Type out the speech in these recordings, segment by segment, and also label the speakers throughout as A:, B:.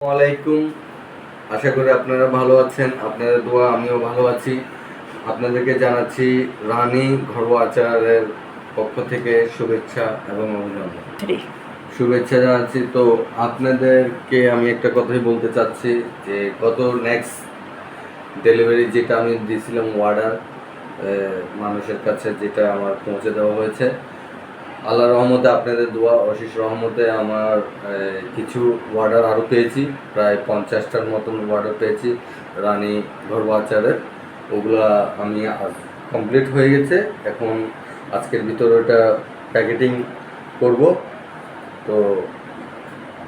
A: আলাইকুম আশা করি আপনারা ভালো আছেন আপনাদের দোয়া আমিও ভালো আছি। আপনাদেরকে জানাচ্ছি রানী ঘরোয়া আচারের পক্ষ থেকে শুভেচ্ছা এবং অভিনন্দন। শুভেচ্ছা জানাচ্ছি তো আপনাদেরকে আমি একটা কথাই বলতে চাচ্ছি যে গত নেক্সট ডেলিভারি যেটা আমি দিয়েছিলাম অর্ডার মানুষের কাছে যেটা আমার পৌঁছে দেওয়া হয়েছে আল্লাহ রহমতে আপনাদের দোয়া, অশেষ রহমতে আমার কিছু অর্ডার আরও পেয়েছি। প্রায় পঞ্চাশটার মতন অর্ডার পেয়েছি রানী ঘরোয়া আচারের ওগুলা আমি কমপ্লিট হয়ে গেছে। এখন আজকের ভিতরে ওটা প্যাকেটিং করব। তো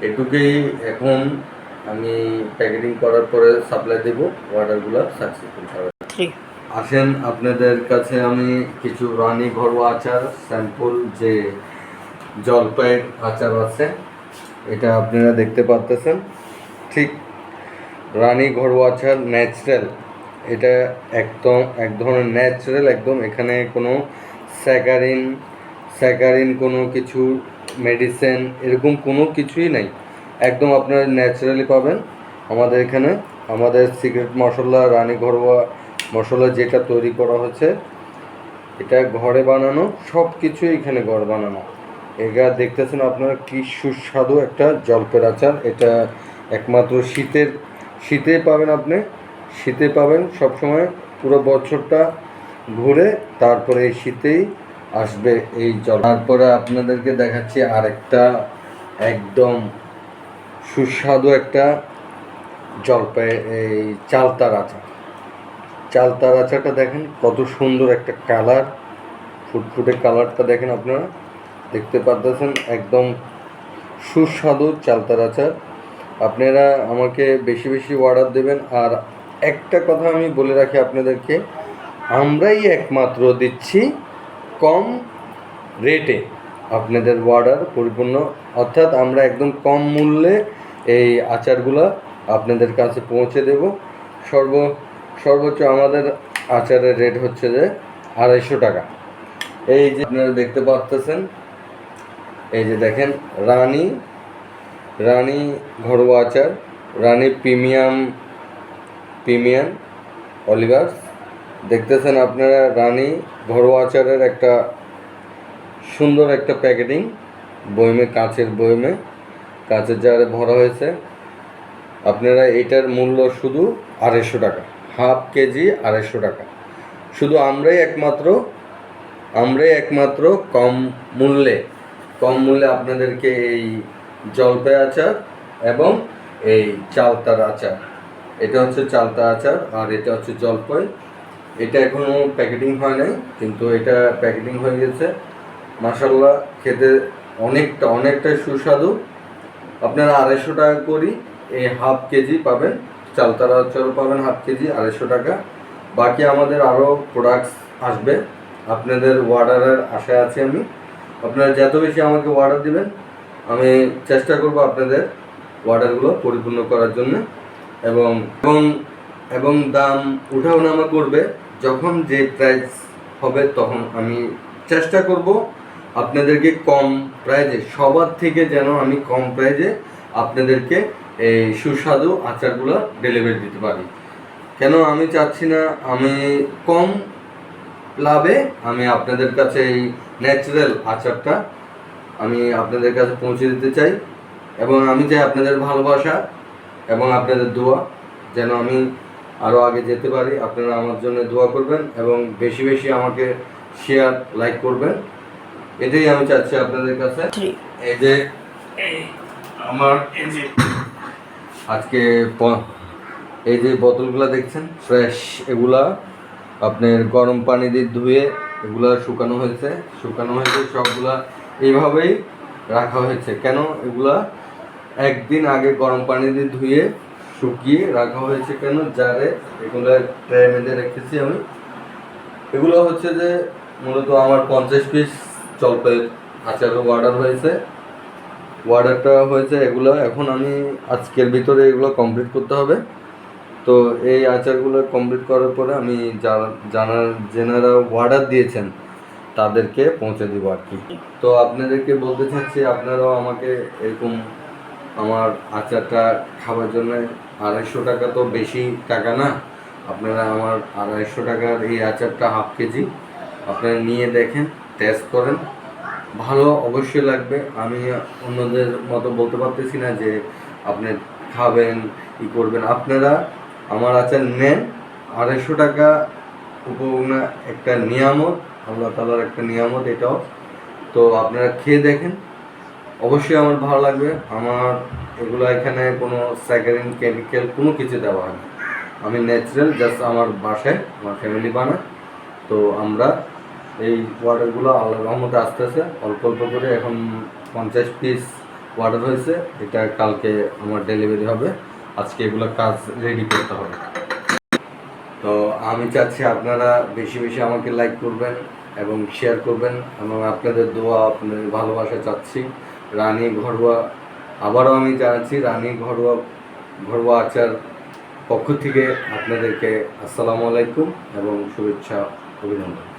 A: এটুকুই এখন আমি প্যাকেটিং করার পরে সাপ্লাই দেবো অর্ডারগুলো সাকসেসফুল হবে আসেন, আপনাদের কাছে আমি কিছু রানি ঘরোয়া আচার, স্যাম্পল যে জলপাইয়ের আচার আছে, এটা আপনারা দেখতে পাচ্তেছেন ঠিক, রানী ঘরোয়া আচার ন্যাচারাল এটা একদম, এক ধরনের ন্যাচারাল একদম এখানে কোনো স্যাকারিন স্যাকারিন কোনো কিছু মেডিসিন এরকম কোনো কিছুই নাই। একদম আপনারা ন্যাচারালি পাবেন। আমাদের এখানে, আমাদের সিক্রেট মশলা, রানী ঘরোয়া মশলা যেটা তৈরি করা হয়েছে এটা ঘরে বানানো সব কিছুই এখানে ঘর বানানো। এটা দেখতেছেন আপনারা কি সুস্বাদু একটা জলপের আচার। এটা একমাত্র শীতের, শীতে পাবেন আপনি, শীতে পাবেন সবসময় পুরো বছরটা ঘুরে তারপরে এই শীতেই আসবে এই জল। তারপরে আপনাদেরকে দেখাচ্ছি আরেকটা একদম সুস্বাদু একটা জলপাই এই চালতার আচার। চালতার আচারটা দেখেন, কত সুন্দর একটা কালার, ফুটফুটে কালারটা দেখেন আপনারা। দেখতে পাচ্ছেন একদম সুস্বাদু চালতার আচার। আপনারা আমাকে বেশি বেশি অর্ডার দেবেন। আর একটা কথা আমি বলে রাখি আপনাদেরকে, আমরাই একমাত্র দিচ্ছি কম রেটে আপনাদের অর্ডার পরিপূর্ণ। অর্থাৎ আমরা একদম কম মূল্যে এই আচারগুলো আপনাদের কাছে পৌঁছে দেব। সর্ব সর্বোচ্চ আমাদের আচারের রেট হচ্ছে যে আড়াইশো টাকা। এই যে আপনারা দেখতে পাচ্তেছেন এই যে দেখেন রানী রানী ঘরোয়া আচার, রানী প্রিমিয়াম প্রিমিয়াম অলিভার্স। দেখতেছেন আপনারা রানী ঘরোয়া আচারের একটা সুন্দর একটা প্যাকেটিং বয়মে কাঁচের বয়মে কাঁচের জারে ভরা হয়েছে। আপনারা এটার মূল্য শুধু আড়াইশো টাকা। হাফ কেজি আড়াইশো টাকা। শুধু আমরাই একমাত্র আমরাই একমাত্র কম মূল্যে কম মূল্যে আপনাদেরকে এই জলপাই আচার এবং এই চালতার আচার। এটা হচ্ছে চালতা আচার আর এটা হচ্ছে জলপাই। এটা এখনও প্যাকেটিং হয় নাই, কিন্তু এটা প্যাকেটিং হয়ে গেছে। মাসাল্লাহ খেতে অনেকটা, অনেকটাই সুস্বাদু। আপনারা আড়াইশো টাকা করি এই হাফ কেজি পাবেন। চালতার আচারও পাবেন হাফ কেজি, আড়াইশো টাকা। বাকি আমাদের আরও প্রোডাক্টস আসবে। আপনাদের অর্ডারের আশায় আছি আমি। আপনারা যত বেশি আমাকে অর্ডার দিবেন, আমি চেষ্টা করব আপনাদের অর্ডারগুলো পরিপূর্ণ করার জন্য। এবং এবং এবং দাম উঠাও নামা করবে। যখন যে প্রাইস হবে তখন আমি চেষ্টা করব আপনাদেরকে কম প্রাইজে সবার থেকে যেন আমি কম প্রাইজে আপনাদেরকে এই সুস্বাদু আচারগুলো ডেলিভারি দিতে পারি। কেন আমি চাচ্ছি না আমি কম লাভে আমি আপনাদের কাছে এই ন্যাচারাল আচারটা আমি আপনাদের কাছে পৌঁছে দিতে চাই এবং আমি চাই আপনাদের ভালোবাসা এবং আপনাদের দোয়া যেন আমি আরও আগে যেতে পারি। আপনারা আমার জন্য দোয়া করবেন এবং বেশি বেশি আমাকে শেয়ার লাইক করবেন। এটাই আমি চাচ্ছি আপনাদের কাছে। এই যে আমার এই যে আজকে এই যে বোতলগুলো দেখছেন ফ্রেশ এগুলা আপনার গরম পানি দিয়ে ধুয়ে এগুলা শুকানো হয়েছে। শুকানো হয়েছে, সবগুলা এইভাবেই রাখা হয়েছে। কেন? এগুলা একদিন আগে গরম পানি দিয়ে ধুয়ে শুকিয়ে রাখা হয়েছে কেন? জারে এগুলো ট্রে মেঁধে রেখেছি আমি। এগুলো হচ্ছে যে মূলত আমার পঞ্চাশ পিস জলপাইয়ের আচারও অর্ডার হয়েছে। অর্ডারটা হয়েছে, এগুলো এখন আমি আজকের ভিতরে এগুলো কমপ্লিট করতে হবে। তো এই আচারগুলো কমপ্লিট করার পরে আমি যারা জানার যেনারা অর্ডার দিয়েছেন, তাদেরকে পৌঁছে দিব আর কি। তো আপনাদেরকে বলতে চাচ্ছি, আপনারাও আমাকে এরকম আমার আচারটা খাওয়ার জন্য আড়াইশো টাকা তো বেশি টাকা না। আপনারা আমার আড়াইশো টাকার এই আচারটা হাফ কেজি। আপনারা নিয়ে দেখেন টেস্ট করেন। ভালো অবশ্যই লাগবে। আমি অন্যদের মতো বলতে পারতেছি না যে আপনি খাবেন, ই করবেন। আপনারা আমার আচার নেন। আড়াইশো টাকা উপভোগ একটা নিয়ামত, আল্লাহ তালার একটা নিয়ামত এটাও। তো আপনারা খেয়ে দেখেন। অবশ্যই আমার ভালো লাগবে। আমার এগুলো এখানে কোনো স্যাকারিন কেমিক্যাল কোনো কিছু দেওয়া হয় না। আমি ন্যাচারাল, জাস্ট আমার বাসায়, আমার ফ্যামিলি বানায়। তো আমরা এই ওয়াটারগুলো আল্লাহ রহমতে আসতেছে। অল্প অল্প করে এখন পঞ্চাশ পিস ওয়াটার হয়েছে। এটা কালকে আমার ডেলিভারি হবে। আজকে এগুলো কাজ রেডি করতে হবে। তো আমি চাচ্ছি আপনারা বেশি বেশি আমাকে লাইক করবেন এবং শেয়ার করবেন। এবং আপনাদের দোয়া, আপনাদের ভালোবাসা চাচ্ছি। রানী ঘরোয়া, আবারও আমি জানাচ্ছি, রানী ঘরোয়া ঘরোয়া আচার পক্ষ থেকে আপনাদেরকে আসসালামু আলাইকুম এবং শুভেচ্ছা, অভিনন্দন।